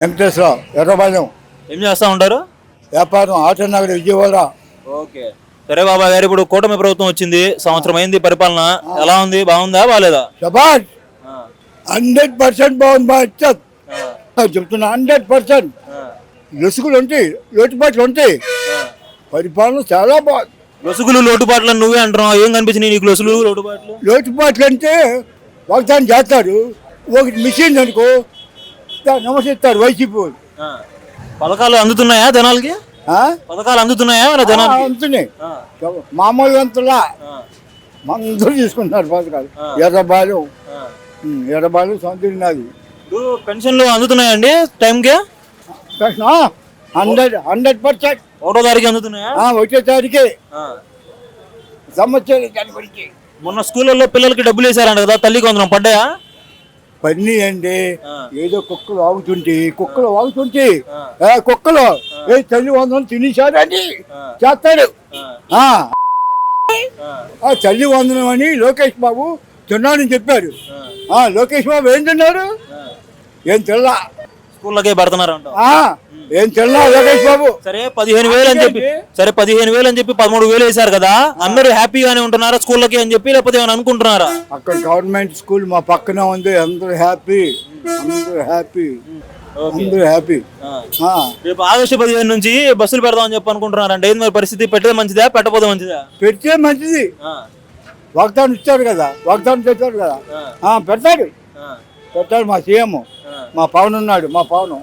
వెంకటేశ్వర ఎర్రబాలెం ఏం చేస్తా ఉంటారు? వ్యాపారం ఆటోనగర్ విజయవాడ ఓకే. సరే బాబా గారు ఇప్పుడు కూటమి ప్రభుత్వం వచ్చింది సంవత్సరం అయింది పరిపాలన ఎలా ఉంది? బాగుందా? బాగాలేదా? శబాష్ హండ్రెడ్ పర్సెంట్ బాగుంది బాగా ఇచ్చారు. చెప్తున్నా హండ్రెడ్ పర్సెంట్. లొసుగులు ఉంటాయి లోటుపాట్లు ఉంటాయి. పరిపాలన చాలా బాగుంది లొసుగులు లోటుపాట్లు నువ్వే అంటున్నావు. ఏం కనిపించినాయి నీకు లొసుగులు లోటుపాట్లు? లోటుపాట్లు అంటే వాగ్దానం చేస్తారు. ఒకటి మిషన్ అనుకో దా- నమస్కారు వైసీపీ వాళ్ళు. పథకాలు అందుతున్నాయా జనాలకి? పథకాలు అందుతున్నాయా జనాలకి? అంతున్నాయి ఆ, మామూలు అంతలా అందరూ తీసుకుంటున్నారు పథకాలు. ఎర్రబాలెం. ఎర్రబాలెం సొంత నాది. ఇప్పుడు పెన్షన్లు అందుతున్నాయండి టైంకి? ప్రశ్న హండ్రెడ్ హండ్రెడ్ పర్సెంట్. ఒకటో తారీఖు అందుతున్నాయా? వచ్చే తారీఖే. ఆ. సంవత్సరం దాని గురించి మొన్న స్కూళ్ళల్లో పిల్లలకి డబ్బులు వేసారంట కదా తల్లికి వందనం పడ్డాయా? పన్నీ అండి. ఏదో కుక్కలు వాగుతుంటే కుక్కలు వాగుతుంటే ఆ. ఏ కుక్కలు? ఏ తల్లి వందనం తినేశారు అని ఆ. చేస్తాడు. ఆ, తల్లి వందనం అని లోకేష్ బాబు తిన్నాడని చెప్పారు. లోకేష్ బాబు ఏం తిన్నారు. ఏం తిల్లా స్కూళ్ళకే పెడుతున్నారంట. ఆ, ఏం బాబు? సరే పదిహేను వేలు అని చెప్పి సరే పదిహేను వేలు అని చెప్పి పదమూడు వేలు వేశారు కదా అందరూ హ్యాపీగానే ఉంటున్నారా స్కూళ్ళకి అని చెప్పి లేకపోతే ఏమైనా అనుకుంటున్నారా? అక్కడ గవర్నమెంట్ స్కూల్ మా పక్కన ఉంది అందరూ హ్యాపీ అందరూ హ్యాపీ అందరూ హ్యాపీ. రేపు ఆగస్టు పదిహేను నుంచి బస్సులు పెడదామని చెప్పి అనుకుంటున్నారంట. ఏంది మరి పరిస్థితి? పెట్టేది మంచిదా? పెట్టకపోతే మంచిదా? పెడితే మంచిది. వాగ్దానం ఇచ్చారు కదా వాగ్దానం చేశారు కదా. పెడతాడు. పెడతాడు మా సీఎం. మా పవన్ ఉన్నాడు మా పవన్.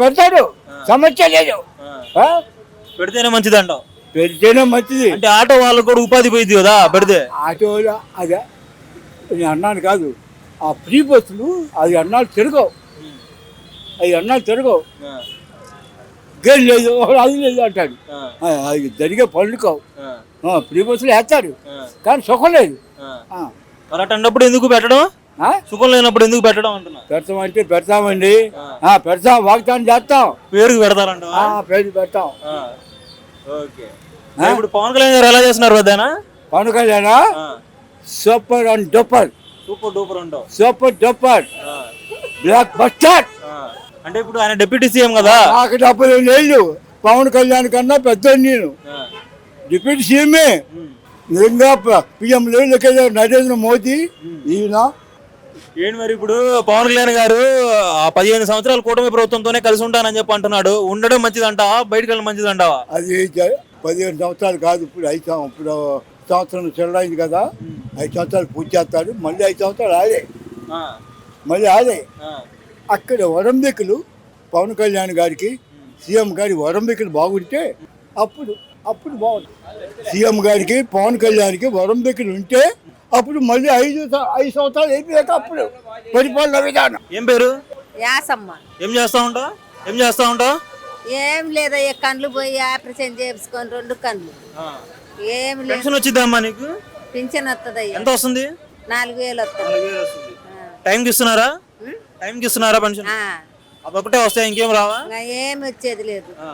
పెడతాడు. సమస్య లేదు. పెడితేనే మంచిది అంటావు పెడితేనే మంచిది. అంటే ఆటో వాళ్ళకు కూడా ఉపాధి పోయింది కదా పెడితే? ఆటోలో అదే. నేను అన్నాను కాదు. ఆ ఫ్రీ బస్సులు అది అన్నాడు తిరగవు. అవి అన్నాడు తిరగవు. గేమ్ లేదు అది లేదు అంటాడు. అది జరిగే పనులు కావు ఆ, ఆ, ఫ్రీ బస్సులు వేస్తారు. కానీ సుఖం లేదు. మరి ఎందుకు పెట్టడం? సుఖం లేనప్పుడు ఎందుకు పెట్టడం అంటున్నా? పెడతామంటే పెడతామండి. పెడతాం వాగ్దానం చేస్తాం. పేరుకు పెడతారంట ఆ, పేరు పెడతాం. ఓకే. ఇప్పుడు పవన్ కళ్యాణ్ గారు ఎలా చేస్తున్నారు వద్దానా? Pawan Kalyan? Super and duper. Super duper అంటావు. Super duper. Block buster. అంటే ఇప్పుడు ఆయన డిప్యూటీ సీఎం కదా? నాకు డబ్బులు లేదు పవన్ కళ్యాణ్ కన్నా పెద్ద నేను. డిప్యూటీ సీఎంఏ. నిజంగా పిఎం లేదు నరేంద్ర మోదీ ఈయన ఏంటి మరి ఇప్పుడు పవన్ కళ్యాణ్ గారు ఆ పదిహేను సంవత్సరాలు కూటమి ప్రభుత్వంతోనే కలిసి ఉంటానని చెప్పి అంటున్నాడు. ఉండడం మంచిదంటావా? బయటకు వెళ్ళడం మంచిదంటావా? అది పదిహేను సంవత్సరాలు కాదు ఇప్పుడు ఐదు ఇప్పుడు సంవత్సరం చెల్లైంది కదా ఐదు సంవత్సరాలు పూజ చేస్తారు మళ్ళీ ఐదు సంవత్సరాలు ఆడే. ఆ, మళ్ళీ ఆడే. ఆ, అక్కడ వరంబికులు పవన్ కళ్యాణ్ గారికి సీఎం గారి వరంబికులు బాగుంటే అప్పుడు అప్పుడు బాగుంటుంది సీఎం గారికి పవన్ కళ్యాణ్కి వరంబికులు ఉంటే అప్పుడు మళ్ళీ ఐదు ఐదు సంవత్సరాలు అయిపోయాక అప్పుడు పరిపాలన విధానం. ఏం పేరు? యాసమ్మ. ఏం చేస్తా ఉంటావు? ఏం చేస్తా ఉంటావు? ఏం లేదయ్యా కండ్లు పోయి ఆపరేషన్ చేయించుకొని రెండు కండ్లు. ఏం లేదు. పెన్షన్ వచ్చిద్దమ్మా నీకు? పింఛన్ వస్తుందయ్యా ఎంత వస్తుంది? నాలుగు వేలు వస్తుంది. టైంకి ఇస్తున్నారా? టైంకి ఇస్తున్నారా పెన్షన్? ఆ, అదొకటే వస్తాయి ఇంకేం రావా? ఇంకా ఏం వచ్చేది లేదు. ఆ.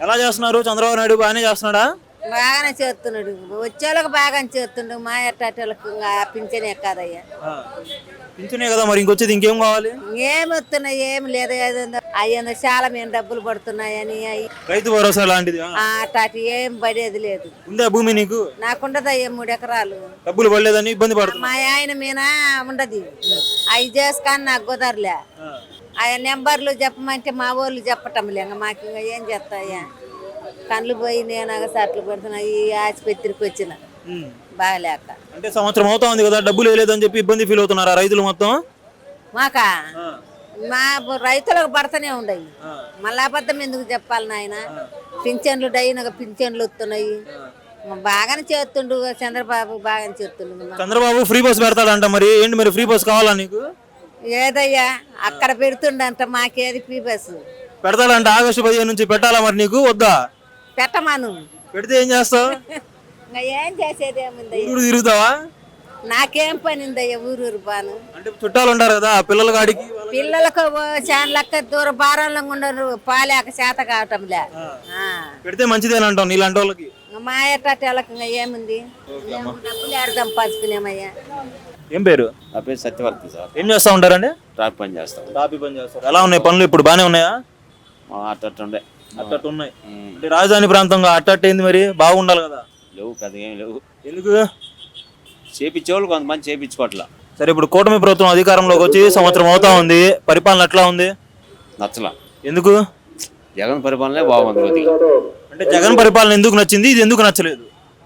ఎలా చేస్తున్నారు? చంద్రబాబు నాయుడు బాగానే చేస్తున్నాడా? బాగానే చేస్తున్నాడు. వచ్చేళ్ళకి బాగానే చేస్తుండు. మా ఎట్టాటోళ్ళకి ఇంకా పింఛన్ ఎక్కదయ్యా ఆ. పింఛనే కదా మరి ఇంకొచ్చేది ఇంకేం కావాలి? ఏం వస్తున్నాయి ఏం లేదు. ఏదో అయ్యిందో చాలా మేము డబ్బులు పడుతున్నాయని అయ్యి రైతు భరోసా లాంటిది ఆ. అటాటి ఏం పడేది లేదు. ఉందా భూమి నీకు? నాకుండదయ్యా మూడు ఎకరాలు. డబ్బులు పడలేదని ఇబ్బంది పడుతున్నా మా ఆయన మీద ఉండదు. అవి చేసుకొని నాకు కుదరలే. ఆ. నెంబర్లు చెప్పమంటే మా వాళ్ళు చెప్పటం లేక మాకు ఇంకా ఏం చేస్తాయా కళ్ళు పోయి నేను అగసాట్లు పడుతున్నా ఈ ఆసుపత్రికి వచ్చిన. బాగలేక. అంటే సంవత్సరం అవుతా ఉంది కదా డబ్బులు వేయలేదని చెప్పి ఇబ్బంది ఫీల్ అవుతున్నారా రైతులు మొత్తం? మాకా. మా రైతులకు పడతానే ఉండయి. మళ్ళా అబద్ధం ఎందుకు చెప్పాలి నాయన? పింఛన్లు డైనగా పింఛన్లు వస్తున్నాయి. బాగానే చేస్తుండు చంద్రబాబు బాగానే చేస్తుండు చంద్రబాబు ఫ్రీ బస్ పెడతాడంట మరి. ఏంటి మరి ఫ్రీ బస్ కావాలా నీకు? ఏదయ్యా? అక్కడ పెడుతుండంట మాకేది పీ బస్సు. పెడతాడంట ఆగస్టు పదిహేను నుంచి పెట్టాలా మరి నీకు? వద్దా? పెట్టమాను. పెడితే ఏం చేస్తావు? ఇంకా ఏం చేసేది ఏముందయ్యా ఊరు తిరుగుతావా? నాకేం పని ఉందయ్యా ఊరూరు బాను? అంటే చుట్టాలు ఉంటారు కదా పిల్లల కాడికి పిల్లలకు చాలా లెక్క దూర భారంలో ఉండరు పాలేక చేత కావటంలే. ఆ. పెడితే మంచిదేనంటావు నీలాంటి వాళ్ళకి? మా ఎట్టాటోళ్ళకి ఇంకా ఏముంది? డబ్బులు ఆడదాం పసుకునేమయ్యా ఏం పేరు? నా పేరు సత్యవర్తి సార్. ఏం చేస్తా ఉంటారండి? ట్రాక్ పని చేస్తాం టాపీ పని చేస్తారు ఎలా ఉన్నాయి పనులు? ఇప్పుడు బాగానే ఉన్నాయా? అట్ట ఉండే. అట్టట్టు ఉన్నాయి అంటే రాజధాని ప్రాంతంగా అట్టట్టు ఏంది మరి బాగుండాలి కదా. లేవు పెద్దగా ఏం లేవు. ఎందుకు? చేపించేవాళ్ళు కొంతమంది చేపించుకోవట్లా. సరే ఇప్పుడు కూటమి ప్రభుత్వం అధికారంలోకి వచ్చి సంవత్సరం అవుతా ఉంది. పరిపాలన ఎట్లా ఉంది? నచ్చలా. ఎందుకు? జగన్ పరిపాలనే బాగుంది కొద్దిగా. అంటే జగన్ పరిపాలన ఎందుకు నచ్చింది? ఇది ఎందుకు నచ్చలేదు?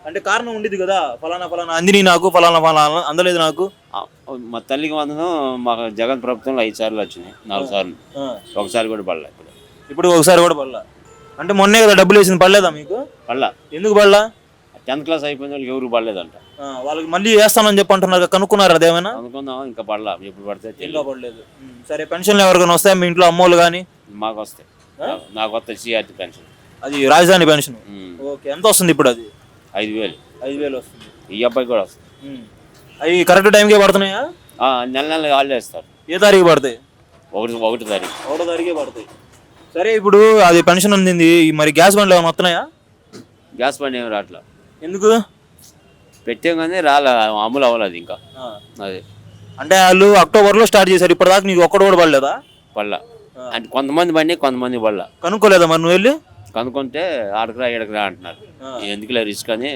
అంటే కారణం ఉండేది కదా. ఫలానా ఫలానా అందిని నాకు ఫలానా ఫలానా అందలేదు నాకు. మా తల్లికి వందనం మాకు జగన్ ప్రభుత్వంలో ఐదు సార్లు వచ్చినాయి. నాలుగు సార్లు. ఒకసారి కూడా పడలే ఇప్పుడు. ఇప్పుడు ఒకసారి కూడా పడలా. అంటే మొన్నే కదా డబ్బులు వేసింది పడలేదా మీకు? పడలా. ఎందుకు పడలా? టెన్త్ క్లాస్ అయిపోయిన వాళ్ళకి ఎవరు పడలేదంట. ఆ, వాళ్ళకి మళ్ళీ వేస్తానని చెప్పి అంటున్నారు కదా, కనుక్కున్నారు అదేమైనా అనుకుందాం ఇంకా పడలా. ఎప్పుడు పడితే ఇంకా తెలియదు పడలేదు. ఉమ్, సరే పెన్షన్లు ఎవరికైనా వస్తాయా? మీ ఇంట్లో అమ్మోళ్ళు కానీ మాకు వస్తాయి. నాకు- నాకు వస్తాయి సిఆర్టీ పెన్షన్. అది రాజధాని పెన్షన్. ఉమ్. ఓకే ఎంత వస్తుంది ఇప్పుడు అది? ఐదు వేలు. ఐదు వేలు వస్తుంది. ఈ అబ్బాయి కూడా వస్తుంది. అవి కరెక్ట్ టైంకే పడుతున్నాయా? ఆ, నెల నెల వాళ్ళు వేస్తారు ఏ తారీఖు పడతాయి? ఒకటి ఒకటి తారీఖు. ఒకటో తారీఖే పడతాయి. సరే ఇప్పుడు అది పెన్షన్ అందింది. మరి గ్యాస్ బండ్లు ఏమైనా వస్తున్నాయా? గ్యాస్ బండి ఏమి రావట్లా. ఎందుకు? పెట్టాం కానీ రాలే అమలు అవ్వలేదు ఇంకా. అది. అంటే వాళ్ళు అక్టోబర్లో స్టార్ట్ చేశారు ఇప్పటిదాకా నీకు ఒక్కడు కూడా పడలేదా? పళ్ళ అంటే కొంతమంది బండి కొంతమంది పళ్ళ కనుక్కోలేదా మరి నువ్వు వెళ్ళి? కనుక్కుంటే ఆడకరా ఈడకరా అంటున్నారు. ఎందుకులే రిస్క్ అని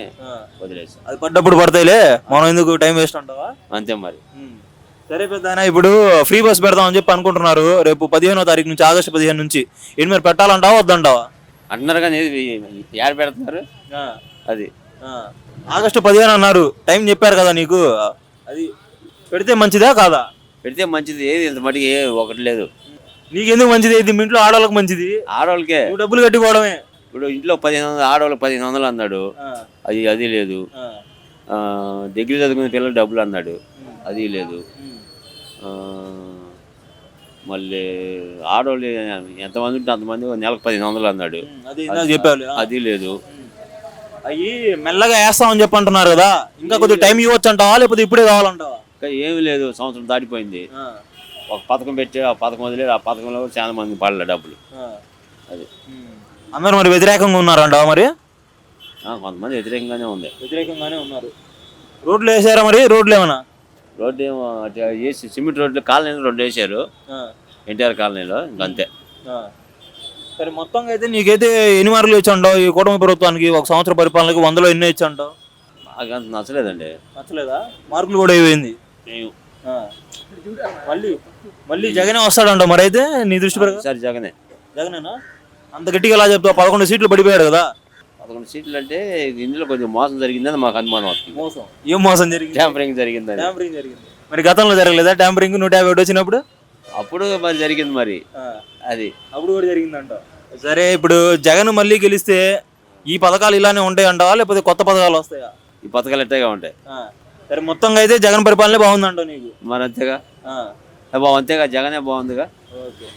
వదిలేసి అది పడ్డప్పుడు పడతాయిలే. మనం ఎందుకు టైం వేస్ట్ అంటావా? అంతే మరి. సరే పెద్ద ఇప్పుడు ఫ్రీ బస్ పెడదామని చెప్పి అనుకుంటున్నారు. రేపు పదిహేనో తారీఖు నుంచి ఆగస్టు పదిహేను నుంచి. ఏంటి మరి పెట్టాలంటావా వద్దంటావా? అంటున్నారు కానీ యాడ పెడుతున్నారు? అది. ఆగస్టు పదిహేను అన్నారు. టైం చెప్పారు కదా నీకు. అది పెడితే మంచిదా కాదా? పెడితే మంచిది. ఏది ఇంత మటుకు ఏ ఒకటి లేదు. నీకెందుకు మంచిది? ఇది మీ ఇంట్లో ఆడవాళ్ళకి మంచిది. ఆడవాళ్ళకే. డబ్బులు కట్టుకోవడమే. ఇప్పుడు ఇంట్లో పదిహేను వందలు ఆడవాళ్ళు పదిహేను వందలు అన్నాడు. అది అది లేదు. ఆ, డిగ్రీ చదువుకునే పిల్లలు డబ్బులు అన్నాడు. అది లేదు. మళ్ళీ ఆడవాళ్ళు ఎంతమంది ఉంటే అంతమంది నెలకు పదిహేను వందలు అన్నాడు. అది చెప్పావు అది లేదు. అయ్యి మెల్లగా వేస్తామని చెప్పి అంటున్నారు కదా ఇంకా కొద్దిగా టైం ఇవ్వచ్చు అంటావా లేకపోతే ఇప్పుడే కావాలంటావా? ఇంకా ఏమీ లేదు సంవత్సరం దాటిపోయింది. ఒక పథకం పెట్టి ఆ పథకం వదిలే ఆ పథకంలో చాలా మంది పడలే డబ్బులు. అది. అందరు మరి వ్యతిరేకంగా ఉన్నారంటావా మరి? కొంతమంది వ్యతిరేకంగానే ఉంది. వ్యతిరేకంగానే ఉన్నారు. రోడ్లు వేసారా మరి? రోడ్లు ఏమన్నా రోడ్డు ఏమో వేసి సిమెంట్ రోడ్లు కాలనీలో రెండు వేసారు ఎన్టీఆర్ కాలనీలో ఇంకంతే సరే మొత్తంగా అయితే నీకైతే ఎన్ని మార్కులు ఇచ్చి అంటావు ఈ కూటమి ప్రభుత్వానికి ఒక సంవత్సర పరిపాలనకి వందలో ఎన్ని ఇచ్చి అంటావు నాకు అంత నచ్చలేదండి. నచ్చలేదా? మార్కులు కూడా అయిపోయింది మళ్ళీ మళ్ళీ జగనే వస్తాడంటావు మరి అయితే నీ దృష్టి ప్రకారం? సరే జగనే. జగనేనా? అంత గట్టిగా ఎలా చెప్తావు పదకొండు సీట్లు పడిపోయాడు కదా. పదకొండు సీట్లు అంటే ఇందులో కొంచెం మోసం జరిగిందని మాకు అనుమానం వస్తుంది. మోసం. ఏం మోసం జరిగింది? ట్యాంపరింగ్ జరిగిందని. ట్యాంపరింగ్ జరిగింది. మరి గతంలో జరగలేదా ట్యాంపరింగ్? నూట యాభై ఒకటి వచ్చినప్పుడు? అప్పుడు మరి జరిగింది మరి. అది. అప్పుడు కూడా జరిగిందంట. సరే ఇప్పుడు జగన్ మళ్ళీ గెలిస్తే ఈ పథకాలు ఇలానే ఉంటాయి అంటావా లేకపోతే కొత్త పథకాలు వస్తాయా? ఈ పథకాలు ఎట్టగా ఉంటాయి? సరే మొత్తంగా అయితే జగన్ పరిపాలనే బాగుందంటావు నీకు. మరి అంతేగా? బాగు అంతేగా? జగనే బాగుందిగా? ఓకే.